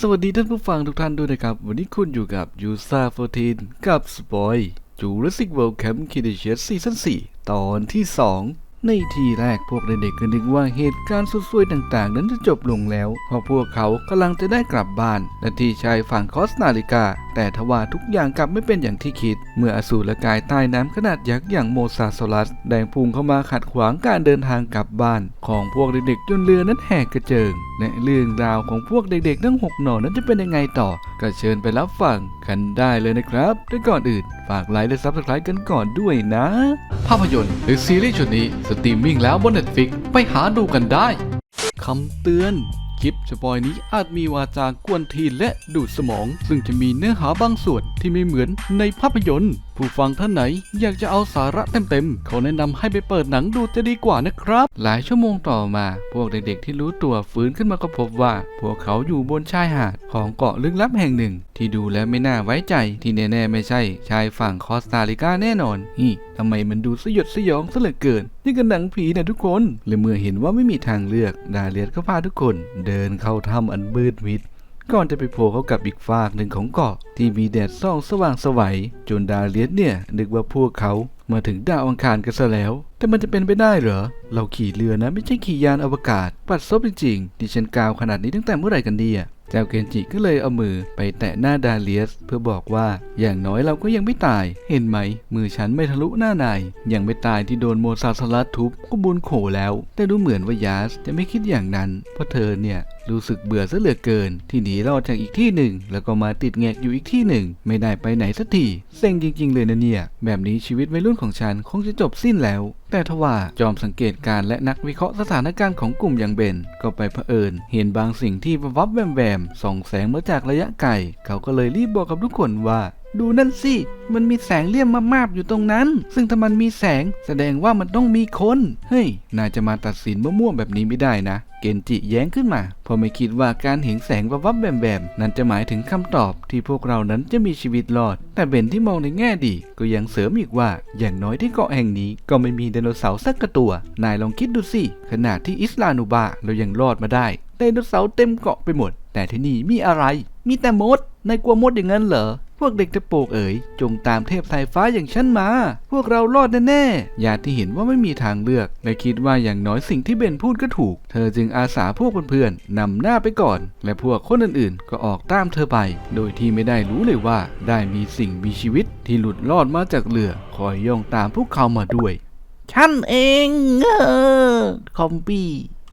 สวัสดีท่านผู้ฟังทุกท่านด้วยนะครับ วันนี้คุณอยู่กับยูซาโฟทีนกับสปอยจูราสสิกเวิลด์แคมป์คิดเชียซีซั่น4ตอนที่ 2 ในทีแรกพวกเด็กๆก็นึกว่าเหตุการณ์สุดซวยต่างๆ นั้นจะจบลงแล้ว เพราะพวกเขากำลังจะได้กลับบ้านและที่ชายฝั่งคอสนาลิกา แต่ทว่าทุกอย่างกลับไม่เป็นอย่างที่คิด เมื่ออสูรกายใต้น้ำขนาดยักษ์อย่างโมซาโซลัสแดงพุ่งเข้ามาขัดขวางการเดินทางกลับบ้าน ของพวกเด็กๆจนเรือนั้นแหกกระเจิงและเรื่องราวของพวกเด็กๆทั้งหกหน่อนั้นจะเป็นยังไงต่อ ก็เชิญไปรับฟังกันได้เลยนะครับแต่ก่อนอื่นฝากไลค์และซับสไครต์กันก่อนด้วยนะ ภาพยนตร์หรือซีรีส์ชุดนี้สตรีมมิ่งแล้วบน Netflix ไปหาดูกันได้คำเตือน คลิปสปอยนี้อาจมีวาจากวนทีและดูดสมอง ซึ่งจะมีเนื้อหาบางส่วนที่ไม่เหมือนในภาพยนตร์ ผู้ฟังท่านไหนอยากจะเอาสาระเต็มๆ เขาแนะนำให้ไปเปิดหนังดูจะดีกว่านะครับ หลายชั่วโมงต่อมา พวกเด็กๆที่รู้ตัวฟื้นขึ้นมาก็พบว่า พวกเขาอยู่บนชายหาดของเกาะลึกลับแห่งหนึ่ง ที่ดูแล้วไม่น่าไว้ใจ ที่แน่ๆไม่ใช่ ชายฝั่งคอสตาริกาแน่นอนนี่ทำไมมันดูสยดสยองซะเหลือเกิน นี่กันหนังผีนะทุกคนและเมื่อเห็นว่าไม่มีทางเลือก ดาเลียสก็พาทุกคน เดินเข้าถ้ำอันมืดมิด ก่อนจะไปโผล่เข้ากับอีกฝากหนึ่งของเกาะที่มีแดดส่องสว่างสวัยจนดาเลียสเนี่ยนึกว่าพวกเขามาถึงดาวอังคารกันซะแล้ว แต่มันจะเป็นไปได้เหรอ เราขี่เรือนะไม่ใช่ขี่ยานอวกาศ ปัดซบจริงๆ ดิฉันกาวขนาดนี้ตั้งแต่เมื่อไหร่กันดีอะเจ้าเกนจิก็เลยเอามือไปแตะหน้าดาเลียส เพื่อบอกว่าอย่างน้อยเราก็ยังไม่ตาย เห็นไหม มือฉันไม่ทะลุหน้านาย ยังไม่ตายที่โดนโมซาสลัดทุบก็บุญโขแล้ว แต่ดูเหมือนว่ายาสจะไม่คิดอย่างนั้น เพราะเธอเนี่ย รู้สึกเบื่อซะเหลือเกิน ที่หนีรอดจากอีกที่หนึ่ง แล้วก็มาติดแงกอยู่อีกที่หนึ่ง ไม่ได้ไปไหนสักทีเซ็งจริง ๆ เลยนะเนี่ย แบบนี้ชีวิตวัยรุ่นของฉันคงจะจบสิ้นแล้ว แต่ทว่าจอมสังเกตการและนักวิเคราะห์สถานการณ์ของกลุ่มอย่างเบนก็ไปเผอิญ เห็นบางสิ่งที่วับแวมแวมๆส่องแสงมาจากระยะไกลเขาก็เลยรีบบอกกับทุกคนว่า ดูนั่นสิ มันมีแสงเลี่ยมมาบๆอยู่ตรงนั้น ซึ่งถ้ามันมีแสงแสดงว่ามันต้องมีคน เฮ้ย นายจะมาตัดสินมั่วๆแบบนี้ไม่ได้นะ เกนจิแย้งขึ้นมา เพราะไม่คิดว่าการเห็นแสงวับๆแวมๆนั้นจะหมายถึงคำตอบที่พวกเรานั้นจะมีชีวิตรอด แต่เบนที่มองในแง่ดี ก็ยังเสริมอีกว่า อย่างน้อยที่เกาะแห่งนี้ก็ไม่มีไดโนเสาร์สักตัว นายลองคิดดูสิ ขนาดที่อิสลานูบาเรายังรอดมาได้ไดโนเสาร์เต็มเกาะไปหมด แต่ที่นี่มีอะไร มีแต่มดนายกลัวมดอย่างนั้นเหรอ พวกเด็กตะโปกเอ๋ยจงตามเทพสายฟ้าอย่างฉันมา พวกเรารอดแน่ๆญาติที่เห็นว่าไม่มีทางเลือก และคิดว่าอย่างน้อยสิ่งที่เบนพูดก็ถูก เธอจึงอาสาพวกเพื่อนๆนำหน้าไปก่อน และพวกคนอื่นๆ ก็ออกตามเธอไป โดยที่ไม่ได้รู้เลยว่า ได้มีสิ่งมีชีวิตที่หลุดรอดมาจากเรือ คอยย่องตามพวกเขามาด้วย ฉันเองเออคอมปี้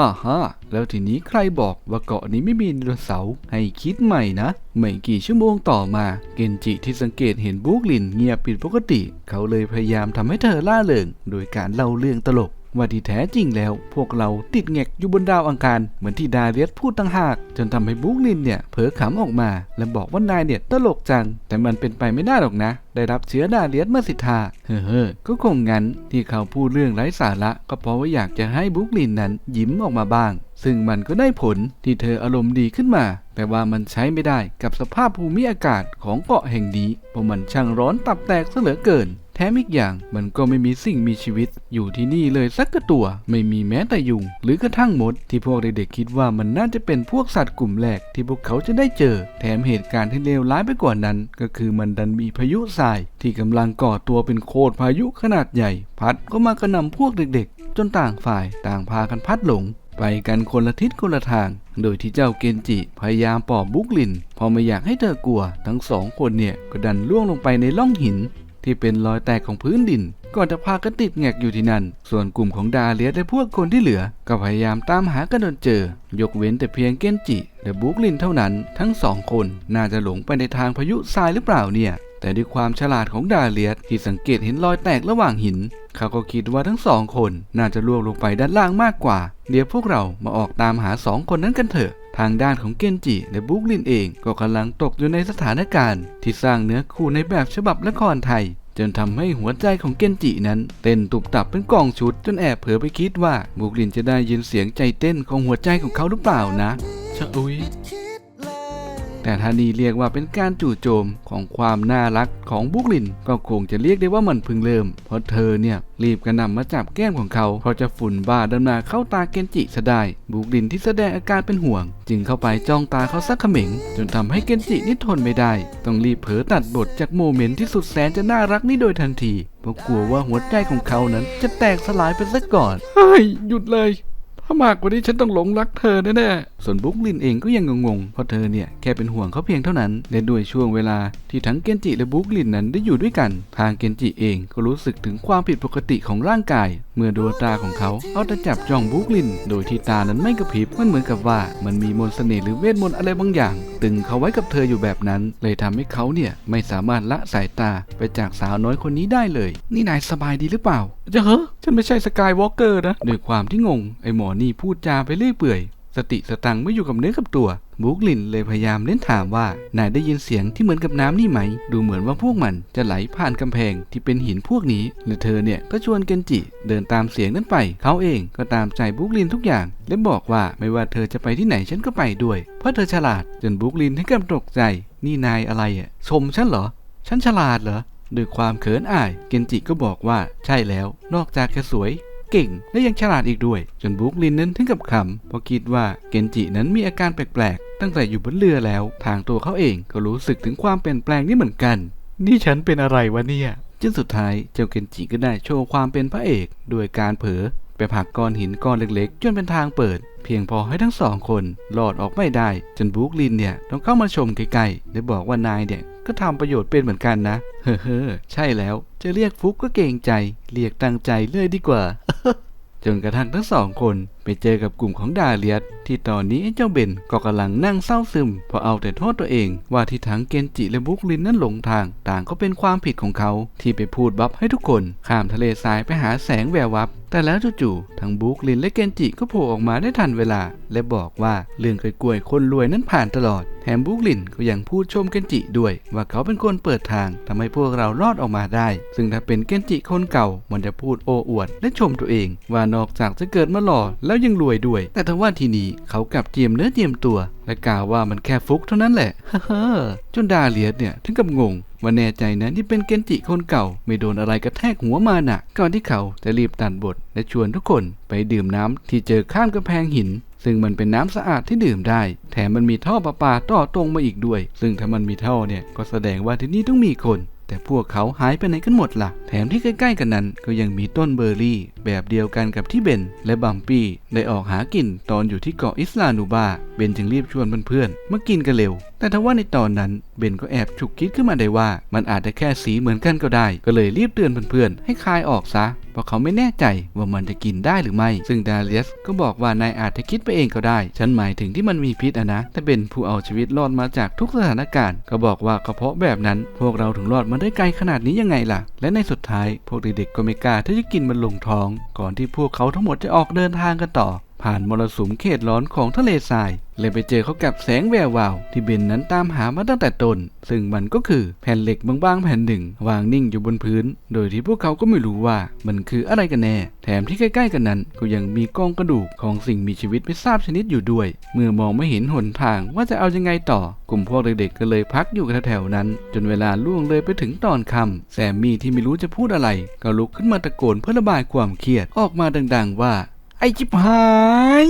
อ่าฮะ แล้วทีนี้ใครบอกว่าเกาะนี้ไม่มีไดโนเสาร์ให้คิดใหม่นะ ไม่กี่ชั่วโมงต่อมา เกนจิที่สังเกตเห็นบุกลินเงียบผิดปกติ เขาเลยพยายามทำให้เธอล่าเริง โดยการเล่าเรื่องตลก ว่าที่แท้จริงแล้ว พวกเราติดแงกอยู่บนดาวอังคารเหมือนที่ดาเลียสพูดตั้งหาก จนทำให้บุกลินเนี่ยเผลอขำออกมา และบอกว่านายเนี่ยตลกจัง แต่มันเป็นไปไม่ได้หรอกนะ ได้รับเชื้อดาเลียสมาสิทธาเฮ้อก็คงงั้นที่เขาพูดเรื่องไร้สาระ ก็เพราะว่าอยากจะให้บุกลินนั้นยิ้มออกมาบ้าง ซึ่งมันก็ได้ผลที่เธออารมณ์ดีขึ้นมา แต่ว่ามันใช้ไม่ได้กับสภาพภูมิอากาศของเกาะแห่งนี้เพราะมันช่างร้อนตับแตกซะเหลือเกิน แถมอีกอย่างมันก็ไม่มีสิ่งมีชีวิต อยู่ที่นี่เลยสักกระตัว ไม่มีแม้แต่ยุง หรือกระทั่งมด ที่พวกเด็กๆคิดว่ามันน่าจะเป็นพวกสัตว์กลุ่มแรกที่พวกเขาจะได้เจอ แถมเหตุการณ์ที่เลวร้ายไปกว่านั้น ก็คือมันดันมีพายุทราย ที่กำลังก่อตัวเป็นโคตรพายุขนาดใหญ่ พัดก็มากระหน่ำพวกเด็กๆ จนต่างฝ่ายต่างพากันพัดหลง ไปกันคนละทิศคนละทาง โดยที่เจ้าเกนจิพยายามปลอบบุกลิน พอไม่อยากให้เธอกลัว ทั้งสองคนเนี่ยก็ดันล่วงลงไปในร่องหิน ที่เป็นรอยแตกของพื้นดิน ก่อนจะพากันติดแงกอยู่ที่นั่น ส่วนกลุ่มของดาเลียสและพวกคนที่เหลือ ก็พยายามตามหากันจนเจอ ยกเว้นแต่เพียงเกนจิและบุกลินเท่านั้น ทั้งสองคนน่าจะหลงไปในทางพายุทรายหรือเปล่าเนี่ย แต่ด้วยความฉลาดของดาเลียสที่สังเกตเห็นรอยแตกระหว่างหิน เขาก็คิดว่าทั้งสองคน น่าจะล่วงลงไปด้านล่างมากกว่า เดี๋ยวพวกเรามาออกตามหาสองคนนั้นกันเถอะ ทางด้านของเกนจิและบุกลินเองก็กำลังตกอยู่ในสถานการณ์ ที่สร้างเนื้อคู่ในแบบฉบับละครไทย จนทำให้หัวใจของเกนจินั้น เต้นตุบตับเป็นกองชุด จนแอบเผลอไปคิดว่าบุกลินจะได้ยินเสียงใจเต้นของหัวใจของเขาหรือเปล่านะชะอุ้ย แต่ถ้านี่เรียกว่าเป็นการจู่โจมของความน่ารักของบุกลิน ก็คงจะเรียกได้ว่ามันพิ่งเริ่ม เพราะเธอเนี่ยรีบกระหน่ำมาจับแก้มของเขา เพราะจะฝุ่นบ้าดำนาเข้าตาเกนจิซะได้ บุกลินที่แสดงอาการเป็นห่วง จึงเข้าไปจ้องตาเขาสักเขม็งจนทำให้เกนจินี่ทนไม่ได้ ต้องรีบเผลอตัดบทจากโมเมนต์ที่สุดแสนจะน่ารักนี่โดยทันที เพราะกลัวว่าหัวใจของเขานั้นจะแตกสลายไปซะก่อนเฮ้ยหยุดเลย ถ้ามากกว่านี้ฉันต้องหลงรักเธอแน่ๆส่วนบุ๊กลินเองก็ยังงงๆเพราะเธอเนี่ยแค่เป็นห่วงเขาเพียงเท่านั้นและด้วยช่วงเวลาที่ทั้งเกนจิและบุ๊กลินนั้นได้อยู่ด้วยกัน ทางเกนจิเองก็รู้สึกถึงความผิดปกติของร่างกาย เมื่อดวงตาของเขาเอาแต่จับจ้องบุ๊กลิน โดยที่ตานั้นไม่กระพริบมันเหมือนกับว่ามันมีมนต์เสน่ห์หรือเวทมนต์อะไรบางอย่าง ตึงเขาไว้กับเธออยู่แบบนั้น เลยทำให้เขาเนี่ยไม่สามารถละสายตาไปจากสาวน้อยคนนี้ได้เลย นี่นายสบายดีหรือเปล่าจะเหรอฉันไม่ใช่สกายวอล์กเกอร์นะด้วยความที่งงไอหมอนี่พูดจาไปเรื่อยเปื่อย สติสตังค์ไม่อยู่กับเนื้อกับตัวบุกลินเลยพยายามเล่นถามว่านายได้ยินเสียงที่เหมือนกับน้ำนี่ไหม ดูเหมือนว่าพวกมันจะไหลผ่านกำแพงที่เป็นหินพวกนี้และเธอเนี่ยก็ชวนเกนจิเดินตามเสียงนั้นไป เขาเองก็ตามใจบุกลินทุกอย่าง และบอกว่าไม่ว่าเธอจะไปที่ไหนฉันก็ไปด้วย เพราะเธอฉลาดจนบุกลินให้กับตกใจ นี่นายอะไรอะชมฉันเหรอ ฉันฉลาดเหรอด้วยความเขินอาย เกนจิก็บอกว่าใช่แล้ว นอกจากจะสวย เก่ง และยังฉลาดอีกด้วย จนบุ๊กลินนั้นถึงกับขำเพราะคิดว่าเกนจินั้นมีอาการแปลกๆ ตั้งแต่อยู่บนเรือแล้ว ทางตัวเขาเองก็รู้สึกถึงความเปลี่ยนแปลงนี่เหมือนกัน นี่ฉันเป็นอะไรวะเนี่ยจนสุดท้ายเจ้าเกนจิก็ได้โชว์ความเป็นพระเอกด้วยการเผลอ ไปผลักก้อนหินก้อนเล็กๆ จนเป็นทางเปิด เพียงพอให้ทั้งสองคนหลอดออกไม่ได้ จนบุ๊คลินเนี่ยต้องเข้ามาชมใกล้ๆและบอกว่านายเนี่ยก็ทำประโยชน์เป็นเหมือนกันนะ เฮ้อๆใช่แล้ว จะเรียกฟุกก็เก่งใจ เรียกตั้งใจเลยดีกว่า จนกระทั่งทั้งสองคน ไปเจอกับกลุ่มของดาเลียสที่ตอนนี้เจ้าเบนก็กำลังนั่งเศร้าซึมเพราะเอาแต่โทษตัวเอง ว่าที่ทั้งเกนจิและบุกลินนั้นหลงทาง ต่างก็เป็นความผิดของเขาที่ไปพูดบัฟให้ทุกคนข้ามทะเลทรายไปหาแสงแวววับ แต่แล้วจู่ๆทั้งบุกลินและเกนจิก็โผล่ออกมาได้ทันเวลา และบอกว่าเรื่องกล้วยคนรวยนั้นผ่านตลอดแถมบุกลินก็ยังพูดชมเกนจิด้วย ว่าเขาเป็นคนเปิดทางทำให้พวกเรารอดออกมาได้ ซึ่งถ้าเป็นเกนจิคนเก่ามันจะพูดโอ้อวดและชมตัวเอง ว่านอกจากจะเกิดมาหล่อแล้วยังรวยด้วย แต่ทว่าทีนี้เขากลับเจียมเนื้อเจียมตัว และกล่าวว่ามันแค่ฟุกเท่านั้นแหละฮ้อจนดาเลียสเนี่ยถึงกับงงว่าแน่ใจนะที่เป็นเกนจิคนเก่า ไม่โดนอะไรกระแทกหัวมาน่ะก่อนที่เขาจะรีบตัดบท และชวนทุกคนไปดื่มน้ำที่เจอข้ามกำแพงหิน ซึ่งมันเป็นน้ำสะอาดที่ดื่มได้ แถมมันมีท่อประปาต่อตรงมาอีกด้วย ซึ่งถ้ามันมีท่อเนี่ยก็แสดงว่าที่นี่ต้องมีคน แต่พวกเขาหายไปไหนกันหมดล่ะ แถมที่ใกล้ๆกันนั้นก็ยังมีต้นเบอร์รี่ แบบเดียวกันกับที่เบนและบัมปี้ได้ออกหากินตอนอยู่ที่เกาะอิสลานูบา เบนจึงรีบชวนเพื่อนๆมากินกันเร็ว แต่ทว่าในตอนนั้น เบนก็แอบฉุกคิดขึ้นมาได้ว่า มันอาจจะแค่สีเหมือนกันก็ได้ ก็เลยรีบเตือนเพื่อนๆ ให้คายออกซะ เพราะเขาไม่แน่ใจว่ามันจะกินได้หรือไม่ ซึ่งดาเลียสก็บอกว่านายอาจจะคิดไปเองก็ได้ ฉันหมายถึงที่มันมีพิษอะนะ แต่เป็นผู้เอาชีวิตรอดมาจากทุกสถานการณ์ ก็บอกว่าก็เพราะแบบนั้น พวกเราถึงรอดมาได้ไกลขนาดนี้ยังไงล่ะ และในสุดท้ายพวกเด็กๆก็ไม่กล้าที่จะกินมันลงท้อง ก่อนที่พวกเขาทั้งหมดจะออกเดินทางกันต่อ ผ่านมรสุมเขตร้อนของทะเลทรายเลยไปเจอเขากับแสงแวววาว ที่เบนนั้นตามหามาตั้งแต่ตน ซึ่งมันก็คือแผ่นเหล็กบางๆแผ่นหนึ่ง วางนิ่งอยู่บนพื้น โดยที่พวกเขาก็ไม่รู้ว่ามันคืออะไรกันแน่ แถมที่ใกล้ๆกันนั้น ก็ยังมีกองกระดูกของสิ่งมีชีวิตไม่ทราบชนิดอยู่ด้วย เมื่อมองไม่เห็นหนทางว่าจะเอายังไงต่อ กลุ่มพวกเด็กๆก็เลยพักอยู่แถวๆนั้น จนเวลาล่วงเลยไปถึงตอนค่ำแซมมี่ที่ไม่รู้จะพูดอะไร ก็ลุกขึ้นมาตะโกนเพื่อระบายความเครียดออกมาดัง ๆ ว่า อ้จิบหาย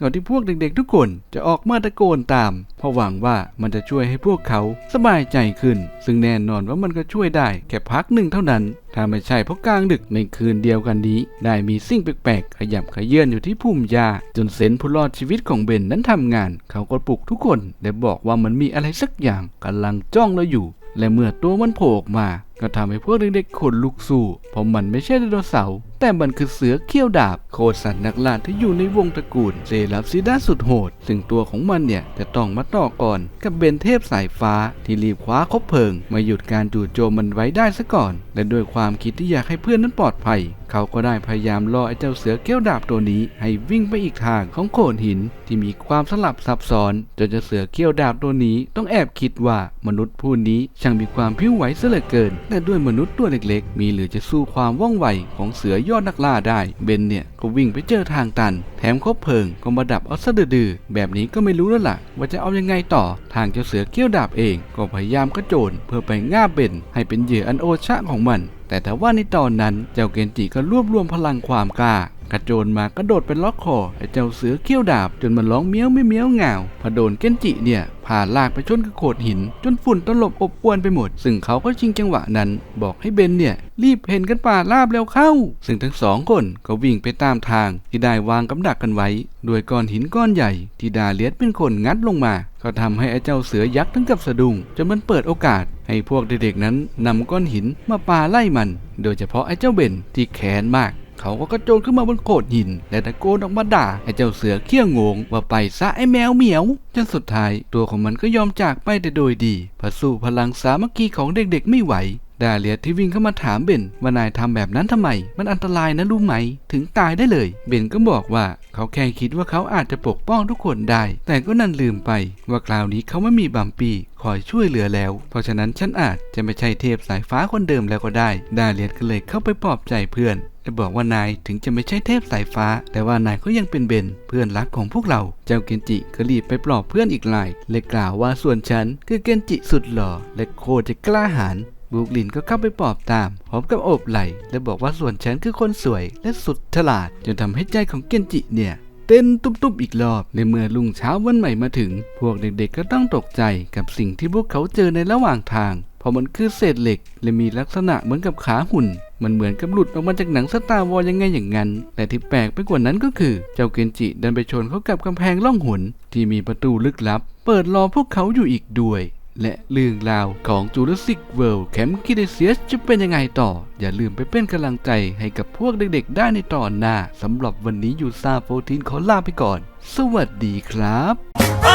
ก่อนที่พวกเด็กๆทุกคนจะออกมาตะโกนตาม เพราะหวังว่ามันจะช่วยให้พวกเขาสบายใจขึ้น ซึ่งแน่นอนว่ามันก็ช่วยได้แค่พักหนึ่งเท่านั้น ถ้าไม่ใช่เพราะกลางดึกในคืนเดียวกันนี้ ได้มีสิ่งแปลกๆ ขยับขยื่นอยู่ที่พุ่มหญ้าจนเซนส์ผู้รอดชีวิตของเบนนั้นทำงาน เขาก็ปลุกทุกคนและบอกว่ามันมีอะไรสักอย่างกำลังจ้องเราอยู่ และเมื่อตัวมันโผล่ออกมา ก็ทำให้พวกเด็กๆขนลุกสู้ เพราะมันไม่ใช่ไดโนเสาร์ แต่มันคือเสือเขี้ยวดาบ โคสัตว์นักล่าที่อยู่ในวงตระกูลเซรับซิด้าสุดโหด ซึ่งตัวของมันเนี่ยจะต้องมาต่อก่อนกับเบนเทพสายฟ้าที่รีบคว้าคบเพลิง มาหยุดการจู่โจมมันไว้ได้ซะก่อน และด้วยความคิดที่อยากให้เพื่อนนั้นปลอดภัย เขาก็ได้พยายามล่อไอ้เจ้าเสือเกี้ยวดาบตัวนี้ ให้วิ่งไปอีกทางของโขดหินที่มีความสลับซับซ้อนจนเจ้าเสือเกี้ยวดาบตัวนี้ต้องแอบคิดว่ามนุษย์ผู้นี้ช่างมีความผิวไหวเสียเหลือเกิน แต่ด้วยมนุษย์ตัวเล็กๆ มีเหลือจะสู้ความว่องไวของเสือยอดนักล่าได้ เบนเนี่ยก็วิ่งไปเจอทางตัน แถมคบเพลิงก็มาดับเอาซะดื้อแบบนี้ก็ไม่รู้แล้วล่ะ ว่าจะเอายังไงต่อ ทางเจ้าเสือเกี้ยวดาบเอง ก็พยายามกระโจนเพื่อไปง่าเบนให้เป็นเหยื่ออันโอชะของมัน แต่แต่ว่าในตอนนั้นเจ้าเกนจิก็รวบรวมพลังความกล้า กระโจนมากระโดดเป็นล็อกคอไอ้เจ้าเสือเขี้ยวดาบ จนมันร้องเมี้ยวไม่เมี้ยวเหงาพอโดนเกนจิเนี่ยผ่าลากไปชนกับโขดหิน จนฝุ่นตลบอบอวนไปหมด ซึ่งเขาก็ชิงจังหวะนั้น บอกให้เบนเนี่ย รีบเห็นกันป่าลาบแล้วเข้า ซึ่งทั้งสองคนก็วิ่งไปตามทางที่ได้วางกำดักกันไว้ด้วยก้อนหินก้อนใหญ่ที่ดาเลียสเป็นคนงัดลงมา ก็ทำให้ไอ้เจ้าเสือยักษ์ถึงกับสะดุ้งจนมันเปิดโอกาส ให้พวกเด็กๆนั้นนำก้อนหินมาปาไล่มัน โดยเฉพาะไอ้เจ้าเบนที่แค้นมาก เขาก็กระโจนขึ้นมาบนโขดหิน และตะโกนออกมาด่าไอ้เจ้าเสือเขี้ยวงงว่าไปซะไอ้แมวเหมียวจนสุดท้ายตัวของมันก็ยอมจากไปแต่โดยดีเพราะสู้พลังสามัคคีของเด็กๆไม่ไหวดาเลียที่วิ่งเข้ามาถามเบนว่านายทำแบบนั้นทำไม มันอันตรายนะรู้ไหม ถึงตายได้เลย เบนก็บอกว่าเขาแค่คิดว่าเขาอาจจะปกป้องทุกคนได้ แต่ก็นั่นลืมไป ว่าคราวนี้เขาไม่มีบัมปีคอยช่วยเหลือแล้ว เพราะฉะนั้นฉันอาจจะไม่ใช่เทพสายฟ้าคนเดิมแล้วก็ได้ ดาเลียก็เลยเข้าไปปลอบใจเพื่อน และบอกว่านายถึงจะไม่ใช่เทพสายฟ้า แต่ว่านายก็ยังเป็นเบนเพื่อนรักของพวกเรา เจ้าเกนจิก็รีบไปปลอบเพื่อนอีกหลายและกล่าวว่าส่วนฉันคือเกนจิสุดหล่อและโคจะกล้าหาญบุกลินก็เข้าไปปลอบตามพร้อมกับโอบไหล่และบอกว่าส่วนฉันคือคนสวยและสุดฉลาด จนทำให้ใจของเกนจิเนี่ยเต้นตุ้มๆอีกรอบในเมื่อลุงเช้าวันใหม่มาถึง พวกเด็กๆก็ต้องตกใจกับสิ่งที่พวกเขาเจอในระหว่างทาง เพราะมันคือเศษเหล็ก และมีลักษณะเหมือนกับขาหุ่น มันเหมือนกับหลุดออกมาจากหนังสตาร์วอลยังไงอย่างนั้น แต่ที่แปลกไปกว่านั้นก็คือ เจ้าเกนจิดันไปชนเข้ากับกำแพงล่องหนที่มีประตูลึกลับ เปิดรอพวกเขาอยู่อีกด้วย และเรื่องราวของ Jurassic World Camp c r e t a c e u s จะเป็นยังไงต่อ อย่าลืมไปเป็นกำลังใจให้กับพวกเด็กๆ ได้ในตอนหน้าสำหรับวันนี้ยูซาโฟทีนขอลาไปก่อน สวัสดีครับ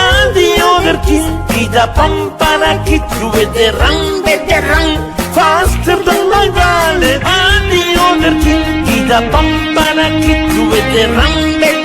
Addio vertigli da pamparacchi tu vedranno, vedranno faster than my vale. Addio vertigli da pamparacchi tu vedranno,